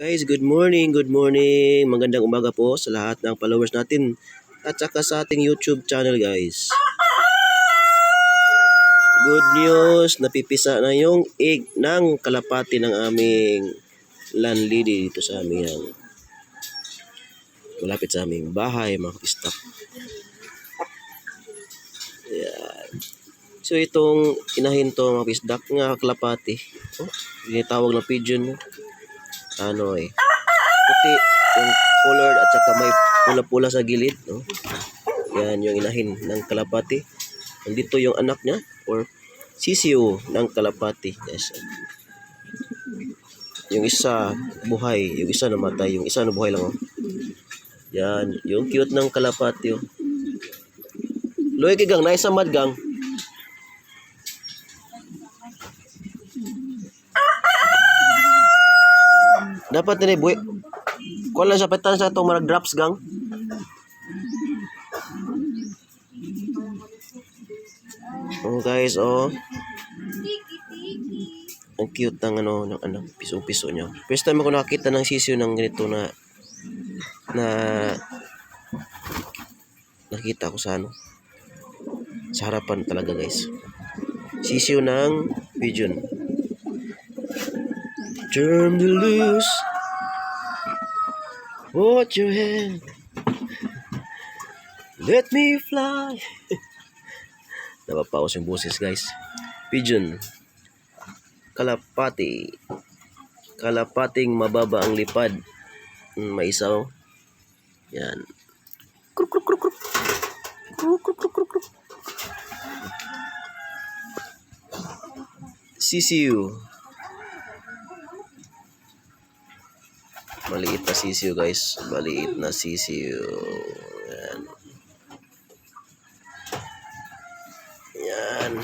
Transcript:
Guys, good morning, good morning. Magandang umaga po sa lahat ng followers natin at saka sa ating YouTube channel guys. Good news, napipisa na yung egg ng kalapati ng aming landlady dito sa aming malapit sa aming bahay mga kapistak. Yan. So itong inahin to mga pisdak nga kalapati. Oh, tinitawag na pigeon ano eh puti yung colored at saka may pula-pula sa gilid no? Yan yung inahin ng kalapati. Nandito yung anak niya or sisiyo ng kalapati. Yes. Yung isa buhay. Yung isa namatay. Yung isa nabuhay lang oh. Yan. Yung cute ng kalapati oh. Loy kigang naisa madgang dapat nila buhi kuha lang sa petan sa itong mga drops gang. Oh guys oh. Ang cute ng ano ng anak piso-piso niya. First time ako nakita ng sisiyo ng ganito na na nakita ko sa ano sa harapan talaga guys. Sisiyo ng pigeon Turn the loose. Hold your hand. Let me fly. Napapaus yung boses guys. Pigeon. Kalapati. Kalapating mababa ang lipad. Mm, May isaw. Yan. Kruk, kruk, kruk, kruk. Kruk, kruk, kruk, kruk, kruk. Sisiu. Maliit na sisiyo guys. Maliit na sisiyo. Yan. Yan.